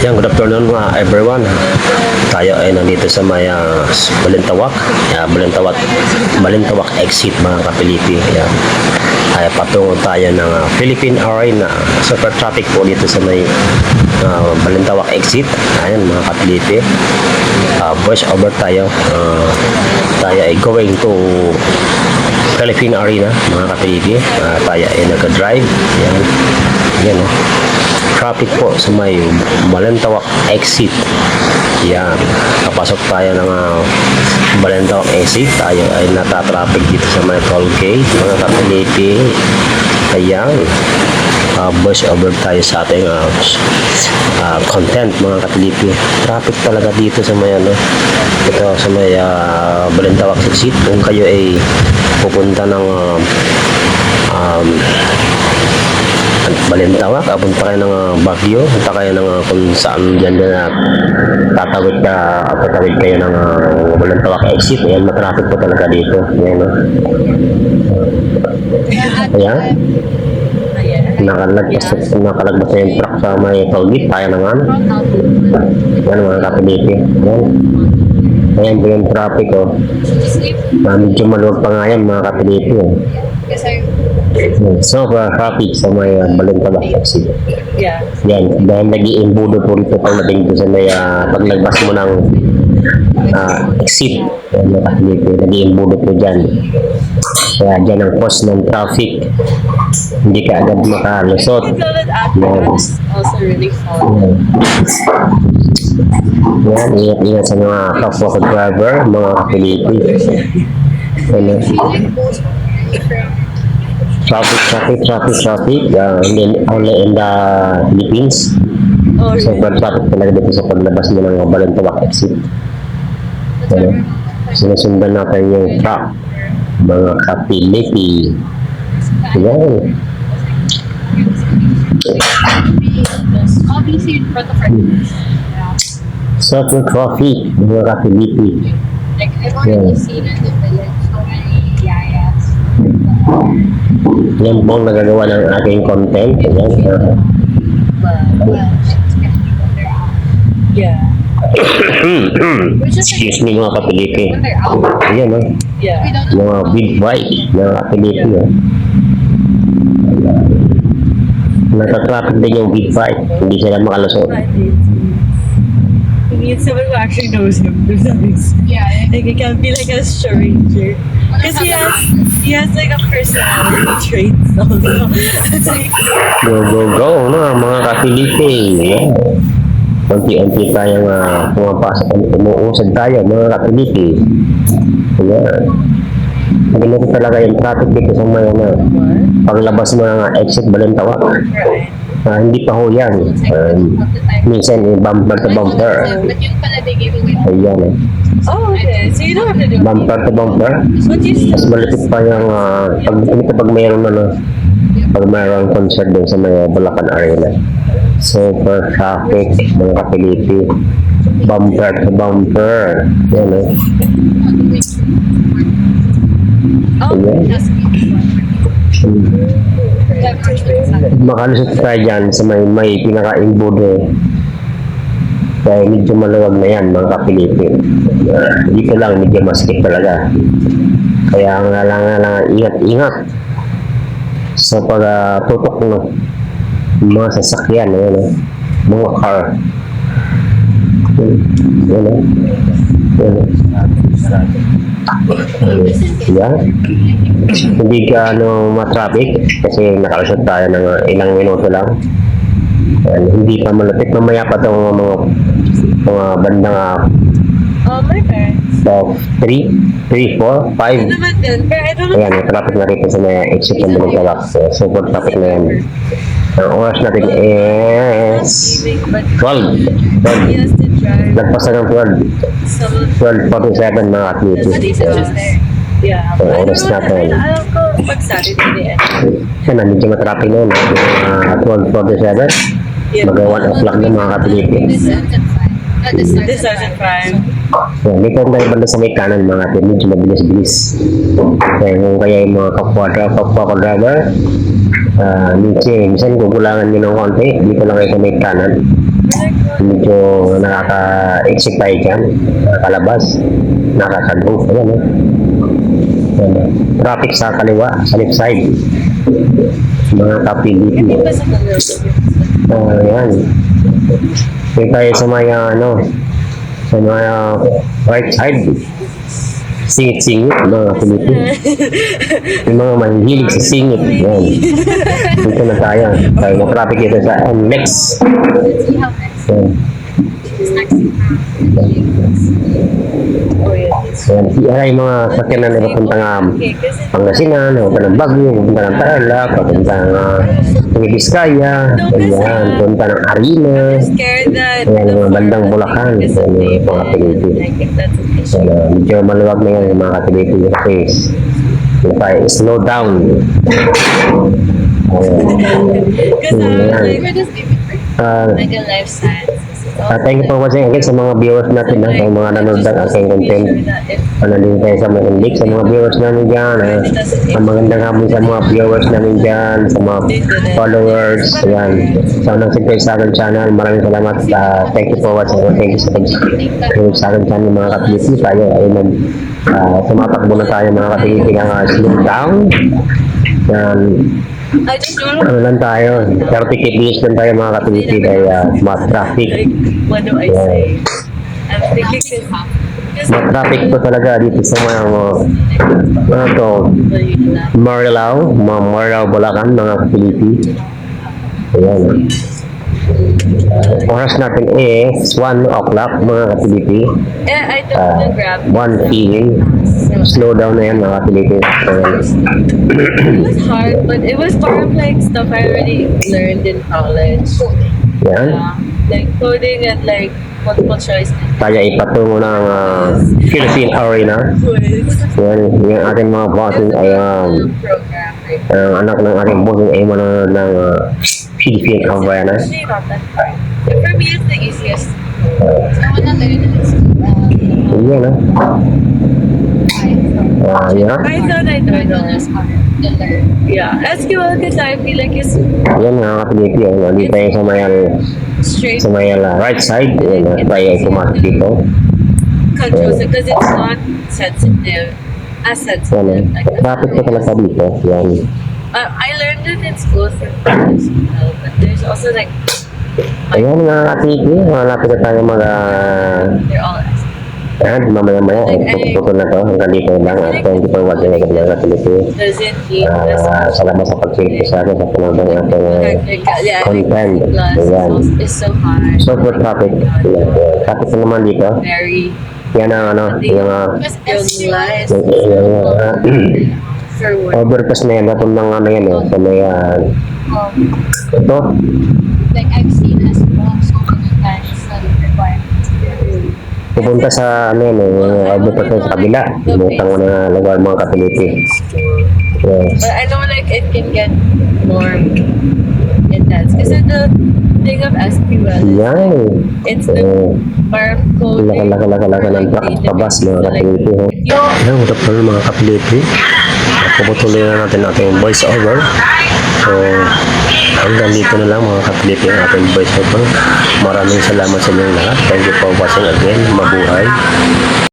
Yan, good afternoon mga everyone. Tayo ay nandito sa may uh, Balintawak. Yeah, Balintawak, Balintawak exit mga kapilipi. Yan. Ay patungo tayo ng uh, Philippine Arena. Super traffic po dito sa may uh, Balintawak exit. Ayan mga kapilipi. Uh, voice over tayo. Uh, tayo ay going to Philippine Arena mga kapilipi. Uh, tayo ay nag-drive. Yan. Yan oh traffic po sa may Balintawak exit. Yan. Kapasok tayo ng uh, Balintawak exit. Tayo ay natatraffic dito sa may toll gate. Mga kapilipi. Ayan. Uh, voice over tayo sa ating uh, uh, content mga kapilipi. Traffic talaga dito sa may ano. Ito sa may uh, Balintawak exit. Kung kayo ay pupunta ng uh, um, Balintawak, pa kayo ng uh, Baguio, punta kayo ng uh, kung saan dyan na tatawid ka, tatawid kayo ng uh, Balintawak exit, ayan, matraffic po talaga dito. Ayan, no? Ayan, nakalagpas, nakalagpas na yung truck sa may tollgate, kaya naman. Ayan, mga kapiliti. Ayan. Ayan yung traffic, oh. Uh, medyo maluwag pa nga yan, mga kapiliti, oh. So, uh, traffic sa may uh, Balintawak exit. Yeah. Yan, dahil nag-iimbudo po rito pagdating ko sa may ah, paglagpas mo ng ah, exit. Yan, nakakilito, nag-iimbudo po dyan. Kaya dyan ang cause ng traffic. Hindi ka agad makalusot. Is also really fun. Yan, yan ingat-ingat sa mga kapwa ko driver, mga kapiliti. Ano, traffic, traffic, traffic, traffic. Uh, only, only in the Philippines. Oh, really? Sobrang traffic talaga dito sa paglabas mo ng Balintawak exit. Ano? Sinusundan natin yung truck. Mga kapiliti. Yan. In her. Sobrang traffic. Mga kapiliti. Like I've already seen in the village so many yayas. Yan po ang nagagawa ng aking content. Yan. Uh, Yeah. excuse me mga kapiliti. Ayan o. Yeah. Mga big bike. Mga kapiliti. Oh. Nasa-traffic din yung big bike. Hindi sila makalusot. Needs someone who actually knows him. Yeah, Like it can't be like a stranger. Because he has he has like a personality traits also. It's like Go, go, go, no, mga kapiliti. Yeah. Unti-unti tayong uh, pumapasok at umuusad tayo, mga kapiliti. Ayan. Ganito talaga yung traffic dito sa may ano, paglabas mo ng exit Balintawak. Right. Ah, hindi pa ho yan. Um, minsan, eh, bumper to bumper. Ayan eh. Oh, okay. So you don't have to do Bumper to bumper. But you Mas malapit pa yung, ah, pag, ito pag mayroon ano, pag mayroon concert din sa may Bulacan Arena. Super traffic, mga kapiliti. Bumper to bumper. Yan eh. Oh, Ayan. Makalusot tayo dyan sa may, may pinaka-imbudo. Kaya medyo maluwag na yan, mga kapiliti. Ah, dito lang, medyo maskip talaga. Kaya nga lang, nga lang ingat-ingat sa pagtutok ng mga sasakyan, ayan, eh, mga car. Yan, eh. Yan, eh. Yan. Hindi ka ano ma-traffic kasi nakalusot tayo ng uh, ilang minuto lang. Yan, hindi pa malapit. Mamaya pa itong mga, mga bandang uh, oh, my parents. uh, 3, 3, 4, 5. Naman din. Pero I don't know. Ayan, may traffic na rito sa may exit ng Balintawak. So, super traffic na yan. Ang oras natin is But 12. 12. He has to drive. Lagpas na ng 12. Some 12.47 mga athlete. At least it's just there. Yeah. So, oras know. natin. Alam ko pag Saturday end. Yan na, medyo matraffic na. Uh, 12.47. Yeah. Mag 1 o'clock na mga kapilipin. This. Uh, doesn't prime. Yan, dito tayo banda sa may kanan mga kapatid, medyo mabilis-bilis. Kaya kung kaya yung mga kapwa, kapwa ko driver, ah, medyo, minsan kukulangan nyo ng konti, dito lang kayo sa may kanan. Medyo nakaka-exit tayo dyan, nakakalabas, nakakagong. Ayan, eh. Ayan, eh. Traffic sa kaliwa, sa left side. Mga kapiliti. Iba sa color. Oh, yan. Dito tayo sa may ah, ano, sa may ah, right side. Singit-singit, mga Pilipino. Yung mga mahihilig sa singit. Yan. Dito na tayo. Tayo na traffic dito sa next Yan. Yes. Yan. Yung mga sakyanan na papunta Okay, kasi Pangasinan, papunta ng Baguio, papunta ng Tarlac, papunta ng uh, Vizcaya, yan, papunta ng Arena. Ayan, mga bandang Bulacan. Ayan, mga issue. So, uh, medyo maluwag na yan mga katibitin yung face. Yung tayo, slow down. Ayan. Ayan. Ah, like a life ah, thank you for watching again sa mga viewers natin, ha, sa mga nanonood ng aking content. Din tayo sa mga link sa mga viewers namin dyan. Ha. Ang magandang hapon sa mga viewers namin dyan, sa mga followers. Ayan. Sa unang subscribe sa akin channel, maraming salamat. Ah, thank you for watching. Thank you sa pag-subscribe sa akin channel mga kapiliti. Tayo ay nag uh, tumatakbo na tayo mga kapiliti ng uh, slow down. Yan. I just don't know Ano lang tayo, 30 kbs lang tayo mga kapiliti dahil uh, mas traffic. like what do I say? I'm thinking this Mas traffic po talaga dito sa mga ano to, Marilao, mga Marilao, Bulacan, mga kapiliti. Ayan. Oras natin is 1 o'clock mga kapiliti. Yeah, I took Uh, the grab. 1 p.m. Slow down na yan mga. Ayan. It was hard, but it was part of like stuff I already learned in college. Yan. Uh, like coding and like multiple choice Tayo ipatungo ng uh, Philippine Arena. Yan, yung ating mga bossing ay um, ang anak ng ating bossing ay manonood ng uh, Hard. But for me, it's the easiest. I wanna learn this. Uh, Yan ah. Ah. Python, I hard to learn. Yeah, SQL because I feel like it's Yan mga kapiliti. Yan, nandito tayo sa may, straight sa may uh, right side. Yan, uh, tayo ay pumasok dito. controls because it's not sensitive. As Yan sensitive. eh. Like, Traffic ko talaga dito. Yan. Uh, I learned it in school you know, but there's also like Ayan mga kapiliti. Malapit na tayo. Uh, they're all S. yan, mamaya-maya. Tutol na to. Hanggang dito lang. At thank you for watching again mga Ah, salamat sa pagsilip sa akin sa pinagdang ating uh, content. Ayan. Super. Yan. Traffic na naman dito. Very Yan ang ano, yung uh, Because Yung SQL lies. yung, work. overpass na yan. Natong ng ano yan eh. Sa may, uh, ito. like I've seen SQL so many times sa requirements. Pupunta sa ano yan eh. Overpass na sa kabila. Lumutang mo na lugar mga kapiliti. Yes. But I know like it can get more intense. Kasi the thing of SQL, Yan. it's the farm coding. laka-laka-laka-laka ng truck pabas mga kapiliti. Ayan, good afternoon mga kapiliti. Puputuloy na natin ating voice over. So, hanggang dito na lang mga kapiliti ang ating voice over. Maraming salamat sa inyong lahat. Thank you for watching again. Mabuhay.